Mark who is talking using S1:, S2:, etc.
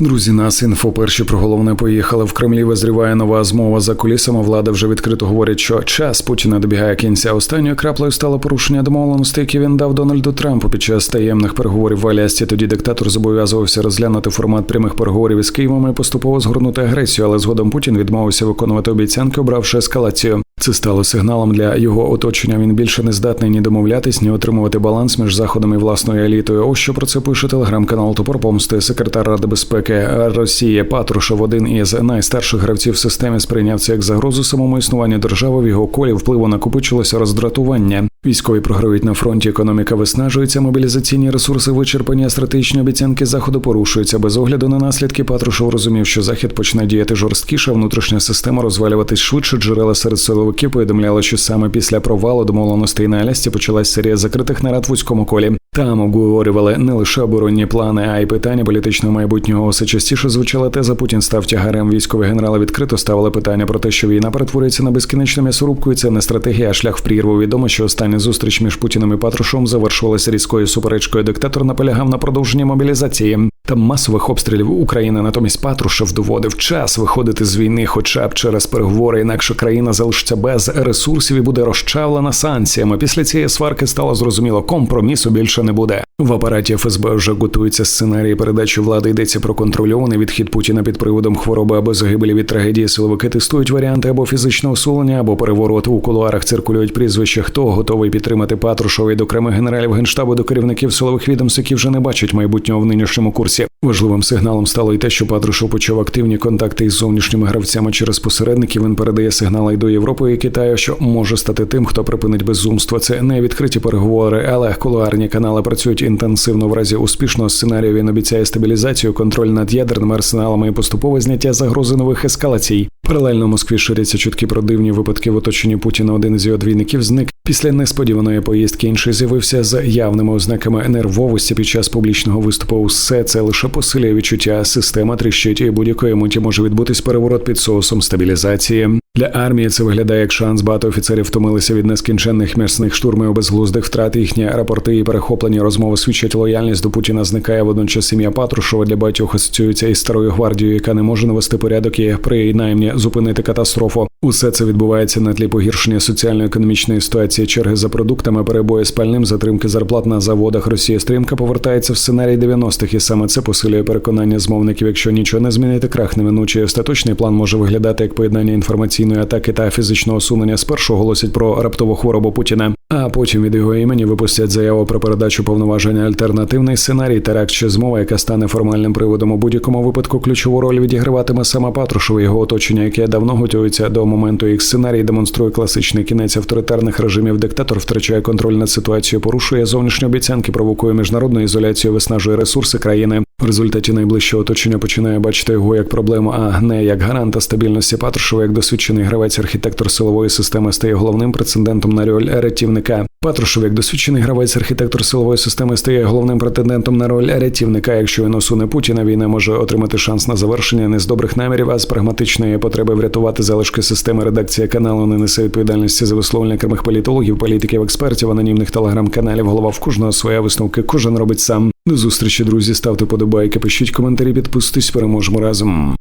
S1: Друзі, нас інфо перші про головне поїхали в Кремлі. Визріває нова змова за кулісами. Влада вже відкрито говорить, що час Путіна добігає кінця. Останньою краплею стало порушення домовленостей, які він дав Дональду Трампу під час таємних переговорів в Алясці. Тоді диктатор зобов'язувався розглянути формат прямих переговорів із Києвом і поступово згорнути агресію, але згодом Путін відмовився виконувати обіцянки, обравши ескалацію. Це стало сигналом для його оточення. Він більше не здатний ні домовлятись, ні отримувати баланс між заходом і власною елітою. Ось що про це пише телеграм-канал Топор Помсти. Секретар Ради безпеки Росії Патрушев, один із найстарших гравців в системі, сприйняв це як загрозу самому існуванню держави. В його колі впливу накопичилося роздратування. Військові програють на фронті. Економіка виснажується, мобілізаційні ресурси вичерпані, а стратегічні обіцянки заходу порушуються. Без огляду на наслідки Патрушев розумів, що захід почне діяти жорсткіше, внутрішня система розвалюватись швидше. Джерела серед силовиків повідомляли, що саме після провалу домовленостей на Алясці почалась серія закритих нарад в вузькому колі. Там обговорювали не лише оборонні плани, а й питання політичного майбутнього. Все частіше звучала теза Путін став тягарем. Військові генерали відкрито ставили питання про те, що війна перетворюється на безкінечну м'ясорубку, і це не стратегія, а шлях в прірву. Відомо, що остання зустріч між Путіним і Патрушом завершилася різкою суперечкою. Диктатор наполягав на продовженні мобілізації та масових обстрілів України. Натомість Патрушев доводив час виходити з війни, хоча б через переговори. Інакше країна залишиться без ресурсів і буде розчавлена санкціями. Після цієї сварки стало зрозуміло, компромісу більше не буде. В апараті ФСБ вже готуються сценарії передачі влади. Йдеться про контрольований відхід Путіна під приводом хвороби або загибелі від трагедії. Силовики тестують варіанти або фізичного усунення, або перевороту у кулуарах циркулюють прізвища. Хто готовий підтримати Патрушова від окремих генералів генштабу до керівників силових відомств, які вже не бачать майбутнього в нинішньому курсі. Важливим сигналом стало й те, що Патрушов почав активні контакти із зовнішніми гравцями через посередників. Він передає сигнали й до Європи і Китаю, що може стати тим, хто припинить безумство. Це не відкриті переговори, але кулуарні канали працюють інтенсивно. В разі успішного сценарію він обіцяє стабілізацію, контроль над ядерними арсеналами і поступове зняття загрози нових ескалацій. Паралельно Москві ширяться чутки про дивні випадки в оточенні Путіна. Один із його двійників зник після несподіваної поїздки. Інший з'явився з явними ознаками нервовості під час публічного виступу. Усе це лише посилює відчуття. Система тріщить і будь-якої миті може відбутись переворот під соусом стабілізації. Для армії це виглядає як шанс. Багато офіцерів втомилися від нескінченних м'ясних штурмів, безглуздих втрат. Їхні рапорти і перехоплені розмови свідчать лояльність до Путіна. Зникає водночас сім'я Патрушова для багатьох асоціюється із старою гвардією, яка не може навести порядок і принаймні зупинити катастрофу. Усе це відбувається на тлі погіршення соціально-економічної ситуації, черги за продуктами, перебої з пальним, затримки зарплат на заводах. Росія стрімка повертається в сценарій 90-х, і саме це посилює переконання змовників. Якщо нічого не змінити, крах неминучий остаточний план може виглядати як поєднання інформаційної атаки та фізичного усунення. Спершу оголосять про раптову хворобу Путіна, а потім від його імені випустять заяву про передачу повноваження альтернативний сценарій, теракт чи змова, яка стане формальним приводом у будь-якому випадку. Ключову роль відіграватиме сама Патрушева, його оточення, яке давно готується до моменту їх сценарій, демонструє класичний кінець авторитарних режимів. Диктатор втрачає контроль над ситуацією, порушує зовнішні обіцянки, провокує міжнародну ізоляцію, виснажує ресурси країни. В результаті найближче оточення починає бачити його як проблему, а не як гаранта стабільності Патрушева, як досвідчений гравець, архітектор силової системи стає головним прецедентом на роль рятівника. Патрушев, як досвідчений гравець, архітектор силової системи, стає головним претендентом на роль рятівника. Якщо він усуне Путіна, війна може отримати шанс на завершення не з добрих намірів, а з прагматичної потреби врятувати залишки системи. Редакція каналу не несе відповідальності за висловлення окремих політологів, політиків, експертів, анонімних телеграм-каналів. Голова в кожного своя висновки. Кожен робить сам. До зустрічі, друзі. Ставте подобайки, пишіть коментарі, підписуйтесь. Переможемо разом.